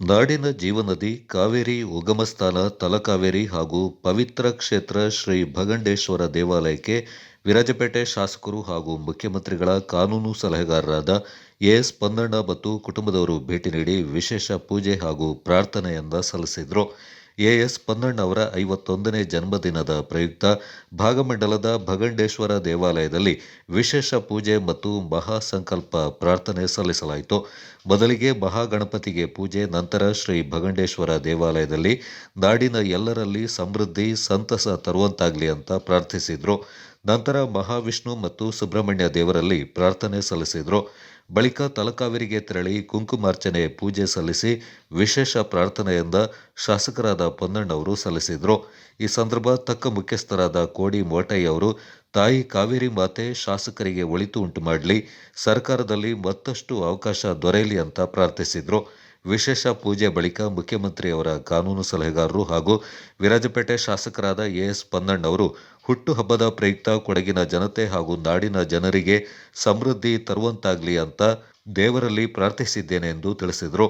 ನಾಡಿನ ಜೀವನದಿ ಕಾವೇರಿ ಉಗಮಸ್ಥಾನ ತಲಕಾವೇರಿ ಹಾಗೂ ಪವಿತ್ರ ಕ್ಷೇತ್ರ ಶ್ರೀ ಭಗಂಡೇಶ್ವರ ದೇವಾಲಯಕ್ಕೆ ವಿರಾಜಪೇಟೆ ಶಾಸಕರು ಹಾಗೂ ಮುಖ್ಯಮಂತ್ರಿಗಳ ಕಾನೂನು ಸಲಹೆಗಾರರಾದ ಎಎಸ್ ಪನ್ನಣ್ಣ ಮತ್ತು ಕುಟುಂಬದವರು ಭೇಟಿ ನೀಡಿ ವಿಶೇಷ ಪೂಜೆ ಹಾಗೂ ಪ್ರಾರ್ಥನೆಯನ್ನ ಸಲ್ಲಿಸಿದರು. ಎಎಸ್ ಪೊನ್ನಣ್ಣ ಅವರ ಐವತ್ತೊಂದನೇ ಜನ್ಮದಿನದ ಪ್ರಯುಕ್ತ ಭಾಗಮಂಡಲದ ಭಗಂಡೇಶ್ವರ ದೇವಾಲಯದಲ್ಲಿ ವಿಶೇಷ ಪೂಜೆ ಮತ್ತು ಮಹಾಸಂಕಲ್ಪ ಪ್ರಾರ್ಥನೆ ಸಲ್ಲಿಸಲಾಯಿತು. ಮೊದಲಿಗೆ ಮಹಾಗಣಪತಿಗೆ ಪೂಜೆ, ನಂತರ ಶ್ರೀ ಭಗಂಡೇಶ್ವರ ದೇವಾಲಯದಲ್ಲಿ ನಾಡಿನ ಎಲ್ಲರಲ್ಲಿ ಸಮೃದ್ಧಿ, ಸಂತಸ ತರುವಂತಾಗಲಿ ಅಂತ ಪ್ರಾರ್ಥಿಸಿದ್ರು. ನಂತರ ಮಹಾವಿಷ್ಣು ಮತ್ತು ಸುಬ್ರಹ್ಮಣ್ಯ ದೇವರಲ್ಲಿ ಪ್ರಾರ್ಥನೆ ಸಲ್ಲಿಸಿದರು. ಬಳಿಕ ತಲಕಾವೇರಿಗೆ ತೆರಳಿ ಕುಂಕುಮಾರ್ಚನೆ ಪೂಜೆ ಸಲ್ಲಿಸಿ ವಿಶೇಷ ಪ್ರಾರ್ಥನೆಯಿಂದ ಶಾಸಕರಾದ ಪೊನ್ನಣ್ಣವರು ಸಲ್ಲಿಸಿದರು. ಈ ಸಂದರ್ಭ ತಕ್ಕ ಮುಖ್ಯಸ್ಥರಾದ ಕೋಡಿ ಮೋಟಯ್ಯ ಅವರು, ತಾಯಿ ಕಾವೇರಿ ಮಾತೆ ಶಾಸಕರಿಗೆ ಒಳಿತು ಉಂಟು ಮಾಡಲಿ, ಸರ್ಕಾರದಲ್ಲಿ ಮತ್ತಷ್ಟು ಅವಕಾಶ ದೊರೆಯಲಿ ಅಂತ ಪ್ರಾರ್ಥಿಸಿದರು. ವಿಶೇಷ ಪೂಜೆ ಬಳಿಕ ಮುಖ್ಯಮಂತ್ರಿಯವರ ಕಾನೂನು ಸಲಹೆಗಾರರು ಹಾಗೂ ವಿರಾಜಪೇಟೆ ಶಾಸಕರಾದ ಎಎಸ್ ಪೊನ್ನಣ್ಣವರು ಹುಟ್ಟುಹಬ್ಬದ ಪ್ರಯುಕ್ತ ಕೊಡಗಿನ ಜನತೆ ಹಾಗೂ ನಾಡಿನ ಜನರಿಗೆ ಸಮೃದ್ಧಿ ತರುವಂತಾಗಲಿ ಅಂತ ದೇವರಲ್ಲಿ ಪ್ರಾರ್ಥಿಸಿದ್ದೇನೆ ಎಂದು ತಿಳಿಸಿದರು.